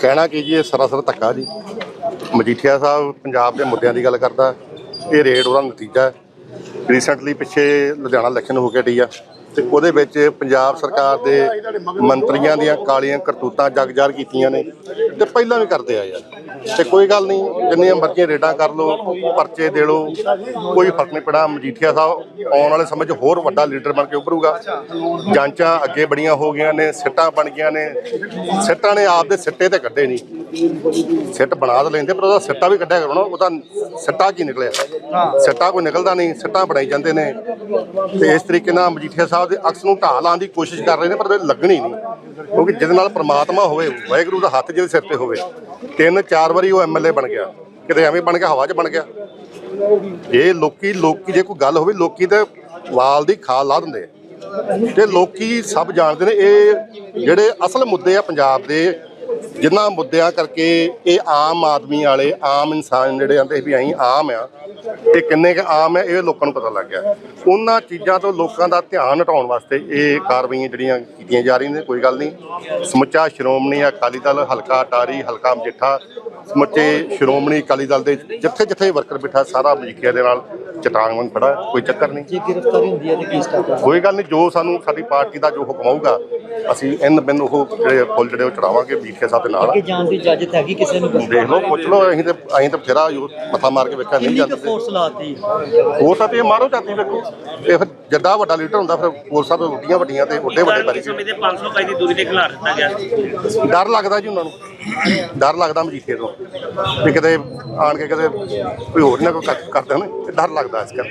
ਕਹਿਣਾ ਕੀ ਜੀ, ਇਹ ਸਰਾਸਰ ਧੱਕਾ ਜੀ। ਮਜੀਠੀਆ ਸਾਹਿਬ ਪੰਜਾਬ ਦੇ ਮੁੱਦਿਆਂ ਦੀ ਗੱਲ ਕਰਦਾ, ਇਹ ਰੇਡ ਉਹਦਾ ਨਤੀਜਾ ਹੈ। ਰੀਸੈਂਟਲੀ ਪਿੱਛੇ ਲੁਧਿਆਣਾ ਇਲੈਕਸ਼ਨ ਹੋ ਕੇ ਹਟੀ ਆ। ਤੇ ਉਹਦੇ ਵਿੱਚ ਪੰਜਾਬ ਸਰਕਾਰ ਦੇ ਮੰਤਰੀਆਂ ਦੀਆਂ ਕਾਲੀਆਂ ਕਰਤੂਤਾਂ ਜਗਜਾਰ ਕੀਤੀਆਂ ਨੇ ਤੇ ਪਹਿਲਾਂ ਵੀ ਕਰਦੇ ਆ। ਯਾਰ ਤੇ ਕੋਈ ਗੱਲ ਨਹੀਂ, ਜਿੰਨੀਆਂ ਮਰਜ਼ੀਆਂ ਰੇਡਾਂ ਕਰ ਲਓ, ਪਰਚੇ ਦੇ ਲਓ, ਕੋਈ ਫ਼ਰਕ ਨਹੀਂ ਪੜਾ ਮਜੀਠੀਆ ਸਾਹਿਬ ਆਉਣ ਵਾਲੇ ਸਮੇਂ 'ਚ ਹੋਰ ਵੱਡਾ ਲੀਡਰ ਬਣ ਕੇ ਉੱਭਰੂਗਾ। ਜਾਂਚਾਂ ਅੱਗੇ ਬੜੀਆਂ ਹੋ ਗਈਆਂ ਨੇ, ਸਿੱਟਾਂ ਬਣ ਗਈਆਂ ਨੇ। ਸਿੱਟਾਂ ਨੇ ਆਪ ਦੇ ਸਿੱਟੇ ਤੇ ਕੱਢੇ ਨਹੀਂ। ਸਿੱਟ ਬਣਾ ਤਾਂ ਲੈਂਦੇ ਪਰ ਉਹਦਾ ਸਿੱਟਾ ਵੀ ਕੱਢਿਆ ਕਰੋ ਨਾ ਉਹਦਾ ਸਿੱਟਾ ਕੀ ਨਿਕਲਿਆ? ਸਿੱਟਾ ਕੋਈ ਨਿਕਲਦਾ ਨਹੀਂ ਸਿੱਟਾਂ ਬਣਾਈ ਜਾਂਦੇ ਨੇ। ਤੇ ਇਸ ਤਰੀਕੇ ਨਾਲ ਮਜੀਠੀਆ ਸਾਹਿਬ ਦੇ ਅਕਸ ਨੂੰ ਢਾਹ ਲਾਉਣ ਦੀ ਕੋਸ਼ਿਸ਼ ਕਰ ਰਹੇ ਨੇ ਪਰ ਲੱਗਣੀ ਨਹੀਂ। ਕਿਉਂਕਿ ਜਿਹਦੇ ਨਾਲ ਪ੍ਰਮਾਤਮਾ ਹੋਵੇ ਵਾਹਿਗੁਰੂ ਦਾ ਹੱਥ ਜਿਹਦੇ ਸਿਰ ਤੇ ਹੋਵੇ ਤਿੰਨ ਚਾਰ ਵਾਰੀ ਉਹ ਐਮਐਲਏ ਬਣ ਗਿਆ। ਕਿਤੇ ਐਵੇਂ ਬਣ ਗਿਆ ਹਵਾ 'ਚ ਬਣ ਗਿਆ। ਇਹ ਲੋਕੀ ਲੋਕੀ ਜੇ ਕੋਈ ਗੱਲ ਹੋਵੇ ਲੋਕੀ ਤੇ ਵਾਲ ਦੀ ਖਾਲ ਲਾ ਦਿੰਦੇ ਤੇ ਲੋਕੀ ਸਭ ਜਾਣਦੇ ਨੇ ਇਹ ਜਿਹੜੇ ਅਸਲ ਮੁੱਦੇ ਆ ਪੰਜਾਬ ਦੇ ਜਿਨ੍ਹਾਂ ਮੁੱਦਿਆਂ ਕਰਕੇ ਇਹ ਆਮ ਆਦਮੀ ਵਾਲੇ, ਆਮ ਇਨਸਾਨ ਜਿਹੜੇ ਆਂਦੇ ਵੀ ਅਸੀਂ ਆਮ ਆ ਤੇ ਕਿੰਨੇ ਕੁ ਆਮ ਹੈ ਇਹ ਲੋਕਾਂ ਨੂੰ ਪਤਾ ਲੱਗ ਗਿਆ। ਉਹਨਾਂ ਚੀਜ਼ਾਂ ਤੋਂ ਲੋਕਾਂ ਦਾ ਧਿਆਨ ਹਟਾਉਣ ਵਾਸਤੇ ਇਹ ਕਾਰਵਾਈਆਂ ਜਿਹੜੀਆਂ ਕੀਤੀਆਂ ਜਾ ਰਹੀਆਂ ਨੇ, ਕੋਈ ਗੱਲ ਨਹੀਂ। ਸਮੁੱਚਾ ਸ਼੍ਰੋਮਣੀ ਅਕਾਲੀ ਦਲ, ਹਲਕਾ ਟਾਰੀ ਹਲਕਾ ਮਜੀਠਾ, ਸਮੁੱਚੇ ਸ਼੍ਰੋਮਣੀ ਅਕਾਲੀ ਦਲ ਦੇ ਜਿੱਥੇ ਜਿੱਥੇ ਵਰਕਰ ਬਿਠਾ, ਸਾਰਾ ਮਜੀਠੀਆ ਦੇ ਨਾਲ ਚਟਾਨ ਵਾਂਗ ਖੜਾ ਕੋਈ ਚੱਕਰ ਨਹੀਂ। ਜੇ ਗ੍ਰਿਫਤਾਰੀ ਹੁੰਦੀ ਹੈ ਤੇ ਕੀ ਸਟੈਪ ਕੋਈ ਗੱਲ ਨਹੀਂ ਜੋ ਸਾਨੂੰ ਸਾਡੀ ਪਾਰਟੀ ਦਾ ਜੋ ਹੁਕਮ ਆਊਗਾ ਅਸੀਂ ਇਨ ਬਿਨ ਉਹ ਜਿਹੜੇ ਫੁੱਲ ਜਿਹੜੇ ਉਹ ਚੜਾਵਾਂਗੇ ਮਜੀਠੀਆ ਸਾਹਿਬ ਦੇ ਨਾਲ। ਅੱਗੇ ਜਾਣ ਦੀ ਇਜਾਜ਼ਤ ਹੈਗੀ ਕਿਸੇ ਨੂੰ? ਦੇਖ ਲਓ ਪੁੱਛ ਲਓ ਅਸੀਂ ਤੇ ਅਸੀਂ ਤਾਂ ਫੇਰਾ ਮੱਥਾ ਮਾਰ ਕੇ ਵੇਖਿਆ ਨਹੀਂ ਕਿੰਨੀ ਕੁ ਜਾਂਦੇ। ਫੋਰਸ ਲਾਤੀ? ਹੋ ਤਾਂ ਤੇ ਮਾਰੋ ਚਾਤੀ ਵੇਖੋ। ਇਹ ਫਿਰ ਜੱਦਾ ਵੱਡਾ ਲੀਡਰ ਹੁੰਦਾ ਫਿਰ ਫੋਰਸਾਂ ਤੋਂ ਉੱਡੀਆਂ ਵੱਡੀਆਂ ਤੇ ਉੱਡੇ ਵੱਡੇ ਕਾਰਵਾਈ ਸਮੇਂ ਦੇ 500 ਗਜ ਦੀ ਦੂਰੀ ਤੇ ਖਿਲਾਰ ਦਿੱਤਾ ਗਿਆ। ਡਰ ਲੱਗਦਾ ਜੀ ਉਹਨਾਂ ਨੂੰ। ਡਰ ਲੱਗਦਾ ਮਜੀਠੇ ਤੋਂ ਵੀ ਕਿਤੇ ਆਣ ਕੇ ਕਿਤੇ ਕੋਈ ਹੋਰ ਨਾ ਕੋਈ ਕਰ- ਕਰ ਦੇਣ ਡਰ ਲੱਗਦਾ ਇਸ ਕਰਕੇ।